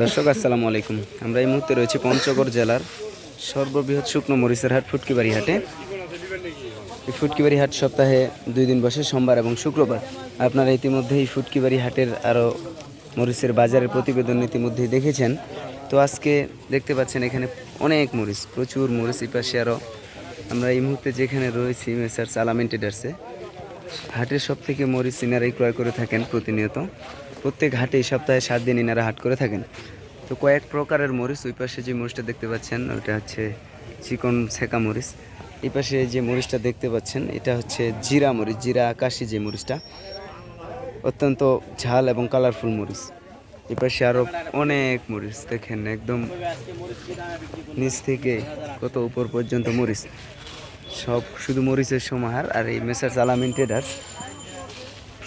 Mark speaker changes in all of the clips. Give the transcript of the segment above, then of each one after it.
Speaker 1: দর্শক, আসসালামু আলাইকুম। আমরা এই মুহূর্তে রয়েছি পঞ্চগড় জেলার সর্ববৃহৎ শুকনো মরিচের হাট, ফুটকিবাড়ি হাটে। এই ফুটকিবাড়ি হাট সপ্তাহে দুই দিন বসে, সোমবার এবং শুক্রবার। আপনারা ইতিমধ্যে এই ফুটকিবাড়ি হাটের আরও মরিচের বাজারের প্রতিবেদন ইতিমধ্যেই দেখেছেন। তো আজকে দেখতে পাচ্ছেন এখানে অনেক মরিচ, প্রচুর মরিচ এই পাশে আরও। আমরা এই মুহূর্তে যেখানে রয়েছি, মেসার সালামিন ট্রেডার্সে হাটের সব থেকে মরিচ ইনারাই ক্রয় করে থাকেন প্রতিনিয়ত। প্রত্যেক হাটে সপ্তাহে সাত দিন ইনারা হাট করে থাকেন। তো কয়েক প্রকারের মরিচ, ওই পাশে যে মরিচটা দেখতে পাচ্ছেন, ওটা হচ্ছে চিকন সেকা মরিচ। এই পাশে যে মরিচটা দেখতে পাচ্ছেন, এটা হচ্ছে জিরা মরিচ, জিরা আকাশি যে মরিচটা। অত্যন্ত ঝাল এবং কালারফুল মরিচ। এই পাশে আরও অনেক মরিচ, দেখেন একদম নিচ থেকে কত উপর পর্যন্ত মরিচ। সব শুধু মরিচের সমাহার আর এই মেসার আলামিন ট্রেডার্স।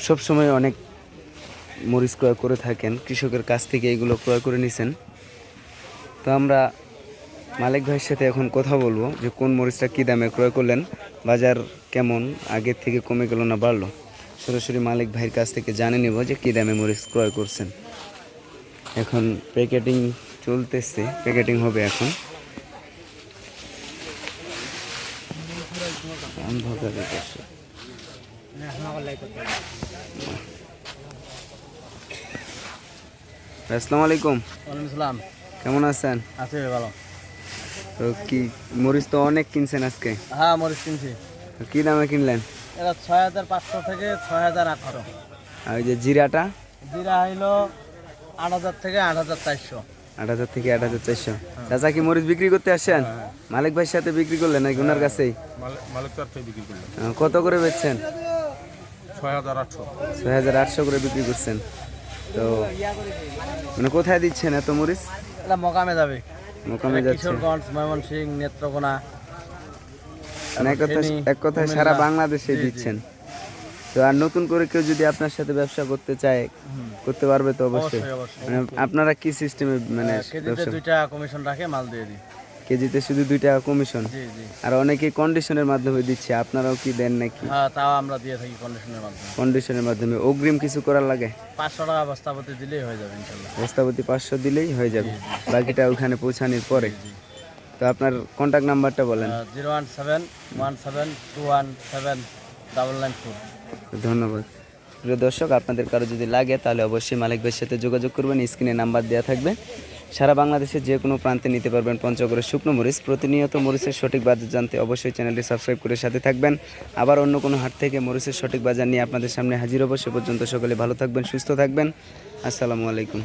Speaker 1: সবসময় অনেক মরিচ ক্রয় করে থাকেন, কৃষকের কাছ থেকে এগুলো ক্রয় করে নিছেন। তো আমরা মালিক ভাইয়ের সাথে এখন কথা বলব যে কোন মরিচটা কী দামে ক্রয় করলেন, বাজার কেমন, আগের থেকে কমে গেল না বাড়লো? সরাসরি মালিক ভাইয়ের কাছ থেকে জানে নেব যে কী দামে মরিচ ক্রয় করছেন। এখন প্যাকেটিং চলতেছে, প্যাকেটিং হবে এখন বসে। আসসালামু আলাইকুম।
Speaker 2: আসসালাম
Speaker 1: কেমন আছেন?
Speaker 2: আছে ভালো।
Speaker 1: তো কি মরিচ তো অনেক কিনছেন আজকে?
Speaker 2: হ্যাঁ মরিচ কিনছি।
Speaker 1: কি দামে কিনলেন?
Speaker 2: এটা ছয় হাজার পাঁচশো থেকে ছয় হাজার আঠারো।
Speaker 1: আর ওই যে জিরাটা?
Speaker 2: জিরা হইল আট হাজার থেকে আট হাজার চারশো।
Speaker 1: আট হাজার থেকে আট হাজার চারশো। চাচা কি মরিচ বিক্রি করতে আসছেন? মালিক ভাইয়ের সাথে বিক্রি করলেন নাকি ওনার কাছেই?
Speaker 3: মালিক বিক্রি করলাম
Speaker 1: কত করে বেচছেন?
Speaker 3: ছয় হাজার আটশো।
Speaker 1: ছয় হাজার আটশো করে বিক্রি করছেন। তো মানে কোথায় দিচ্ছেন এত মরিচ?
Speaker 2: এটা মকামে যাবে।
Speaker 1: মোকামে যাচ্ছে।
Speaker 2: কিশোরগঞ্জ নেত্রকোনা।
Speaker 1: মানে এক কথা এক কথায় সারা বাংলাদেশে দিচ্ছেন। তো আর নতুন করে কেউ যদি আপনার সাথে ব্যবসা করতে চায় করতে পারবে তো অবশ্যই। মানে আপনারা কি সিস্টেমে মানে
Speaker 2: দুইটা কমিশন রাখে মাল দিয়ে দিই।
Speaker 1: কেজিতে শুধু দুই টাকা কমিশন আর অনেকে কন্ডিশনের মাধ্যমে দিচ্ছে আপনারাও কি দেন নাকি?
Speaker 2: হ্যাঁ তাও আমরা দিয়ে থাকি কন্ডিশনের মাধ্যমে।
Speaker 1: কন্ডিশনের মাধ্যমে। অগ্রিম কিছু করার লাগে?
Speaker 2: পাঁচশো টাকা বস্তাপতি দিলেই হয়ে যাবে
Speaker 1: বস্তাপতি পাঁচশো দিলেই হয়ে যাবে। বাকিটা ওখানে পৌঁছানোর পরে। তো আপনার কন্ট্যাক্ট নাম্বারটা বলেন।
Speaker 2: Zero one seven one seven two one seven double nine four.
Speaker 1: ধন্যবাদ। প্রিয় দর্শক আপনাদের কারও যদি লাগে তাহলে অবশ্যই মালিক ভাইয়ের সাথে যোগাযোগ করবেন। স্ক্রিনে নাম্বার দেওয়া থাকবে। সারা বাংলাদেশের যে কোনো প্রান্তে নিতে পারবেন পঞ্চগড়ের শুকনো মরিচ। প্রতিনিয়ত মরিচের সঠিক বাজার জানতে অবশ্যই চ্যানেলটি সাবস্ক্রাইব করে সাথে থাকবেন। আবার অন্য কোনো হাট থেকে মরিচের সঠিক বাজার নিয়ে আপনাদের সামনে হাজির সে পর্যন্ত সকলে ভালো থাকবেন, সুস্থ থাকবেন। আসসালামু আলাইকুম।